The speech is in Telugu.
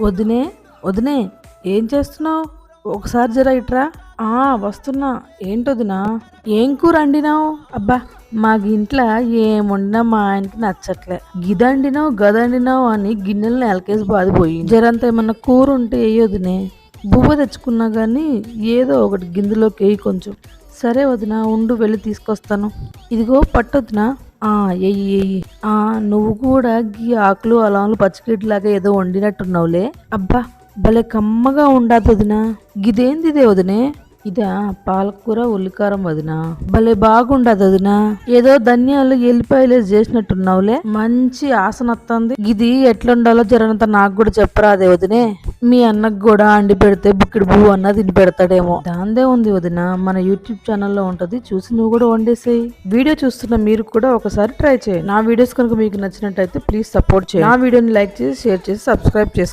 వదినే వదినే ఏం చేస్తున్నావు? ఒకసారి జర ఇట్రా. ఆ వస్తున్నా. ఏంటొదినా? ఏం కూర వండినావు? అబ్బా మా ఇంట్లో ఏం వండినా మా ఆయనకి నచ్చట్లే. గిదండినావు గదండినావు అని గిన్నెలను ఎలకేసి బాదిపోయింది. జరంత ఏమన్నా కూర ఉంటే వేయొదినే బువ్వ తెచ్చుకున్నా కానీ ఏదో ఒకటి గిన్నెలోకి వేయి కొంచెం. సరే వదినా ఉండు వెళ్ళి తీసుకొస్తాను. ఇదిగో పట్టొద్దునా? ఎయ్యి ఎయ్యి. ఆ నువ్వు కూడా గీ ఆకులు అలాలు పచ్చికిట్లాగా ఏదో వండినట్టున్నావులే. అబ్బా భలే కమ్మగా ఉండదు వదినా గిదేందిదే వదినే? ఇదా పాలకూర ఉల్లికారం వదినా. భలే బాగుండదు వదినా ఏదో ధనియాలు ఎల్లిపాయలు చేసినట్టున్నావులే. మంచి ఆసనొత్తంది. ఇది ఎట్లుండాలో జరనంత నాకు కూడా చెప్పరా అదే వదినే. మీ అన్నకు కూడా అండి పెడితే బుక్కిడి పువ్వు అన్న తిని పెడతాడేమో. దాందే ఉంది వదిన. మన యూట్యూబ్ ఛానల్లో ఉంటది. చూసి నువ్వు కూడా వండేసేయి. వీడియో చూస్తున్న మీరు కూడా ఒకసారి ట్రై చేయి నా వీడియోస్ కనుక మీకు నచ్చినట్టయితే ప్లీజ్ సపోర్ట్ చేయి నా వీడియోని లైక్ చేసి షేర్ చేసి సబ్స్క్రైబ్ చేసుకోండి.